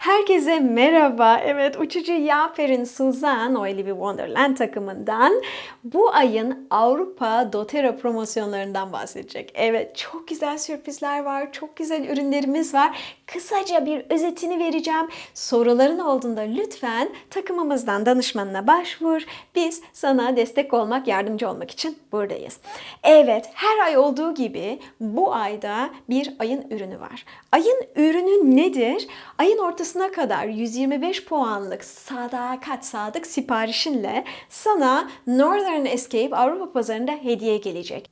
Herkese merhaba. Evet, uçucu Yafer'in Suzan o Live Wonderland takımından bu ayın Avrupa doTERRA promosyonlarından bahsedecek. Evet, çok güzel sürprizler var, çok güzel ürünlerimiz var. Kısaca bir özetini vereceğim. Soruların olduğunda lütfen takımımızdan danışmanına başvur. Biz sana destek olmak, yardımcı olmak için buradayız. Evet, her ay olduğu gibi bu ayda bir ayın ürünü var. Ayın ürünü nedir? Ayın ortasına kadar 125 puanlık sadakat sadık siparişinle sana Northern Escape Avrupa pazarında hediye gelecek.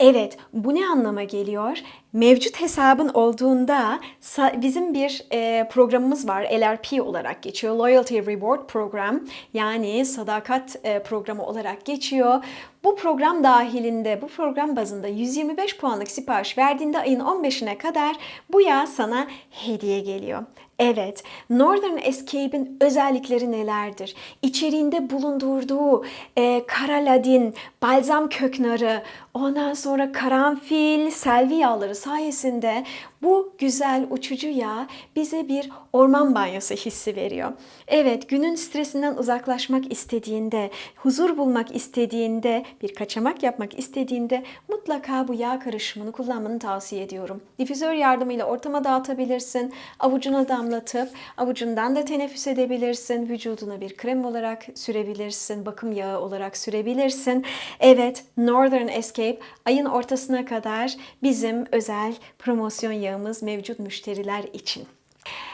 Evet, bu ne anlama geliyor? Mevcut hesabın olduğunda bizim bir e, programımız var. LRP olarak geçiyor. Loyalty Reward Program. Yani sadakat e, programı olarak geçiyor. Bu program dahilinde, bu program bazında 125 puanlık sipariş verdiğinde ayın 15'ine kadar bu yağ sana hediye geliyor. Evet, Northern Escape'in özellikleri nelerdir? İçeriğinde bulundurduğu e, karaladin, balzam köknarı, ondan sonra karanfil, selvi yağları sayesinde bu güzel uçucu yağ bize bir orman banyosu hissi veriyor. Evet, günün stresinden uzaklaşmak istediğinde, huzur bulmak istediğinde, bir kaçamak yapmak istediğinde mutlaka bu yağ karışımını kullanmanı tavsiye ediyorum. Difüzör yardımıyla ortama dağıtabilirsin, avucuna damlatıp avucundan da teneffüs edebilirsin, vücuduna bir krem olarak sürebilirsin, bakım yağı olarak sürebilirsin. Evet, Northern Escape ayın ortasına kadar bizim özel promosyon yağımız mevcut müşteriler için.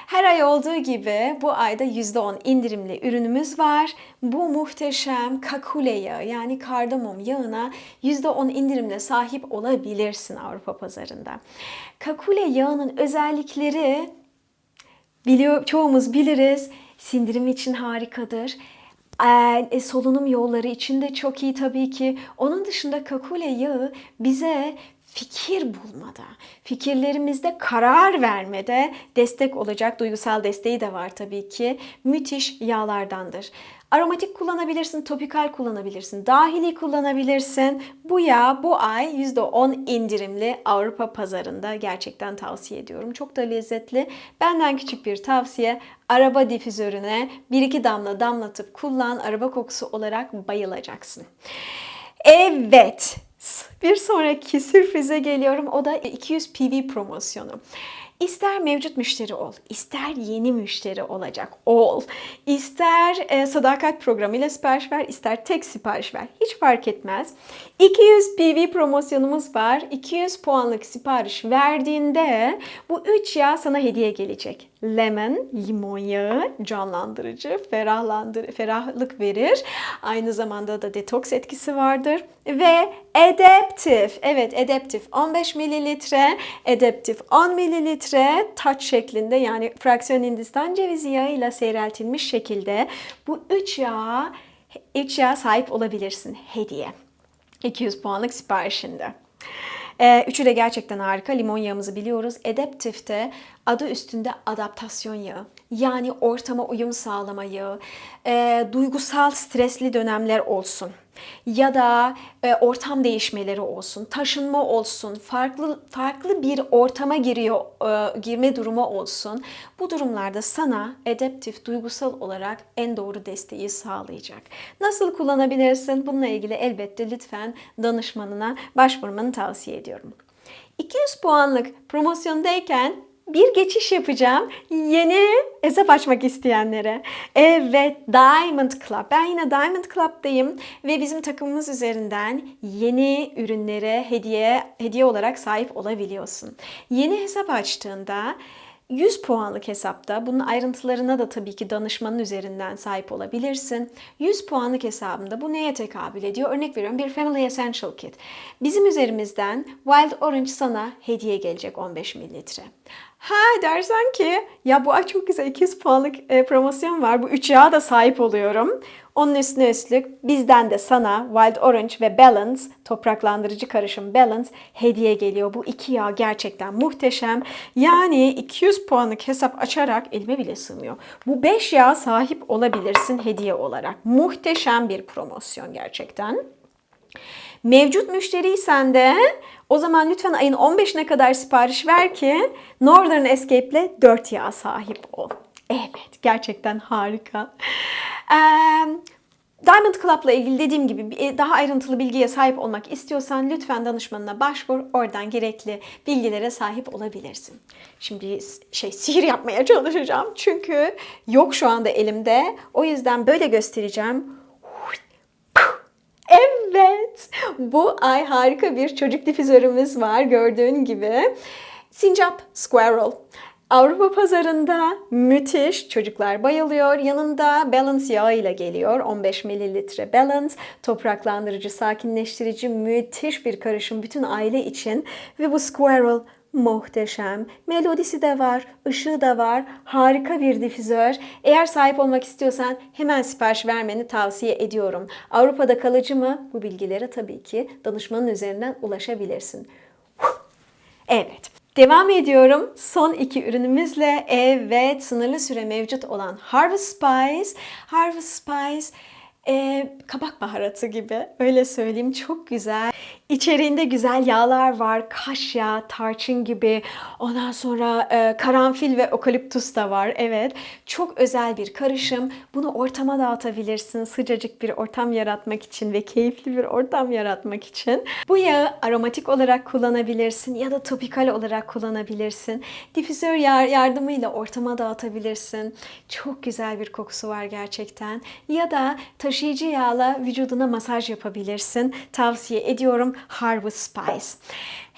Her ay olduğu gibi bu ayda %10 indirimli ürünümüz var. Bu muhteşem kakule yağı yani kardamom yağına %10 indirimle sahip olabilirsin Avrupa pazarında. Kakule yağının özellikleri biliyor, çoğumuz biliriz. Sindirim için harikadır. Ee, solunum yolları için de çok iyi tabii ki. Onun dışında kakule yağı bize fikir bulmada, fikirlerimizde karar vermede destek olacak duygusal desteği de var tabii ki. Müthiş yağlardandır. Aromatik kullanabilirsin, topikal kullanabilirsin, dahili kullanabilirsin. Bu yağ bu ay %10 indirimli Avrupa pazarında gerçekten tavsiye ediyorum. Çok da lezzetli. Benden küçük bir tavsiye. Araba difüzörüne 1-2 damla damlatıp kullan. Araba kokusu olarak bayılacaksın. Evet. Bir sonraki sürprize geliyorum. O da 200 PV promosyonu. İster mevcut müşteri ol, ister yeni müşteri olacak ol, ister e, sadakat programıyla sipariş ver, ister tek sipariş ver. Hiç fark etmez. 200 PV promosyonumuz var. 200 puanlık sipariş verdiğinde bu 3 yağ sana hediye gelecek. Lemon, limon yağı canlandırıcı, ferahlandır, ferahlık verir. Aynı zamanda da detoks etkisi vardır. Ve Adaptif, evet Adaptif 15 mililitre, Adaptif 10 mililitre taç şeklinde yani fraksiyon Hindistan cevizi yağıyla seyreltilmiş şekilde bu 3 yağ, 3 yağ sahip olabilirsin hediye. 200 puanlık siparişinde. Ee, üçü de gerçekten harika. Limon yağımızı biliyoruz. Adaptif'te adı üstünde adaptasyon yağı. Yani ortama uyum sağlama yağı. Ee, duygusal stresli dönemler olsun ya da e, ortam değişmeleri olsun, taşınma olsun, farklı farklı bir ortama giriyor e, girme durumu olsun. Bu durumlarda sana adaptif duygusal olarak en doğru desteği sağlayacak. Nasıl kullanabilirsin? Bununla ilgili elbette lütfen danışmanına başvurmanı tavsiye ediyorum. 200 puanlık promosyondayken bir geçiş yapacağım. Yeni hesap açmak isteyenlere. Evet, Diamond Club. Ben yine Diamond Club'dayım ve bizim takımımız üzerinden yeni ürünlere hediye hediye olarak sahip olabiliyorsun. Yeni hesap açtığında 100 puanlık hesapta bunun ayrıntılarına da tabii ki danışmanın üzerinden sahip olabilirsin. 100 puanlık hesabında bu neye tekabül ediyor? Örnek veriyorum bir Family Essential Kit. Bizim üzerimizden Wild Orange sana hediye gelecek 15 mililitre. Ha dersen ki ya bu ay çok güzel 200 puanlık e, promosyon var. Bu üç yağa da sahip oluyorum. Onun üstüne üstlük bizden de sana Wild Orange ve Balance topraklandırıcı karışım Balance hediye geliyor. Bu iki yağ gerçekten muhteşem. Yani 200 puanlık hesap açarak elime bile sığmıyor. Bu 5 yağ sahip olabilirsin hediye olarak. Muhteşem bir promosyon gerçekten. Mevcut müşteriysen de o zaman lütfen ayın 15'ine kadar sipariş ver ki Northern Escape'le 4 yağ sahip ol. Evet, gerçekten harika. Eee, Diamond Club'la ilgili dediğim gibi bir- daha ayrıntılı bilgiye sahip olmak istiyorsan lütfen danışmanına başvur. Oradan gerekli bilgilere sahip olabilirsin. Şimdi şey sihir yapmaya çalışacağım. Çünkü yok şu anda elimde. O yüzden böyle göstereceğim. Evet. Bu ay harika bir çocuk difüzörümüz var gördüğün gibi. Sincap Squirrel. Avrupa pazarında müthiş. Çocuklar bayılıyor. Yanında Balance yağı ile geliyor. 15 mililitre Balance. Topraklandırıcı, sakinleştirici müthiş bir karışım bütün aile için. Ve bu Squirrel Muhteşem. Melodisi de var, ışığı da var. Harika bir difüzör. Eğer sahip olmak istiyorsan hemen sipariş vermeni tavsiye ediyorum. Avrupa'da kalıcı mı? Bu bilgilere tabii ki danışmanın üzerinden ulaşabilirsin. Evet. Devam ediyorum. Son iki ürünümüzle. Evet, sınırlı süre mevcut olan Harvest Spice. Harvest Spice e, kabak baharatı gibi. Öyle söyleyeyim. Çok güzel. İçeriğinde güzel yağlar var. Kaş yağı, tarçın gibi. Ondan sonra e, karanfil ve okaliptus da var. Evet. Çok özel bir karışım. Bunu ortama dağıtabilirsin. Sıcacık bir ortam yaratmak için ve keyifli bir ortam yaratmak için. Bu yağı aromatik olarak kullanabilirsin ya da topikal olarak kullanabilirsin. Difüzör yar- yardımıyla ortama dağıtabilirsin. Çok güzel bir kokusu var gerçekten. Ya da taşıyıcı yağla vücuduna masaj yapabilirsin. Tavsiye ediyorum Harvest Spice.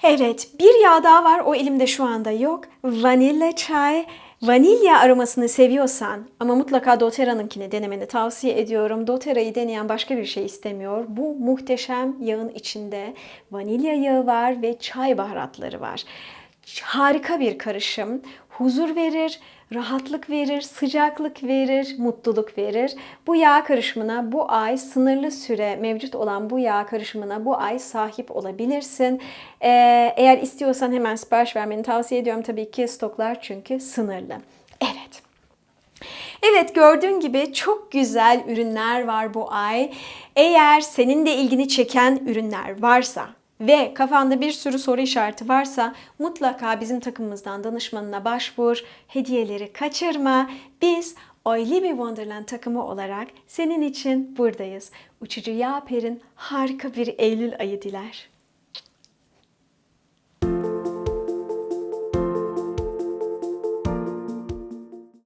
Evet, bir yağ daha var. O elimde şu anda yok. Vanilya çay. Vanilya aromasını seviyorsan ama mutlaka doTERRA'nınkini denemeni tavsiye ediyorum. doTERRA'yı deneyen başka bir şey istemiyor. Bu muhteşem yağın içinde vanilya yağı var ve çay baharatları var. Harika bir karışım. Huzur verir, rahatlık verir, sıcaklık verir, mutluluk verir. Bu yağ karışımına bu ay sınırlı süre mevcut olan bu yağ karışımına bu ay sahip olabilirsin. Ee, eğer istiyorsan hemen sipariş vermeni tavsiye ediyorum. Tabii ki stoklar çünkü sınırlı. Evet. Evet gördüğün gibi çok güzel ürünler var bu ay. Eğer senin de ilgini çeken ürünler varsa ve kafanda bir sürü soru işareti varsa mutlaka bizim takımımızdan danışmanına başvur. Hediyeleri kaçırma. Biz Oily bir Wonderland takımı olarak senin için buradayız. Uçucu Yaper'in harika bir Eylül ayı diler.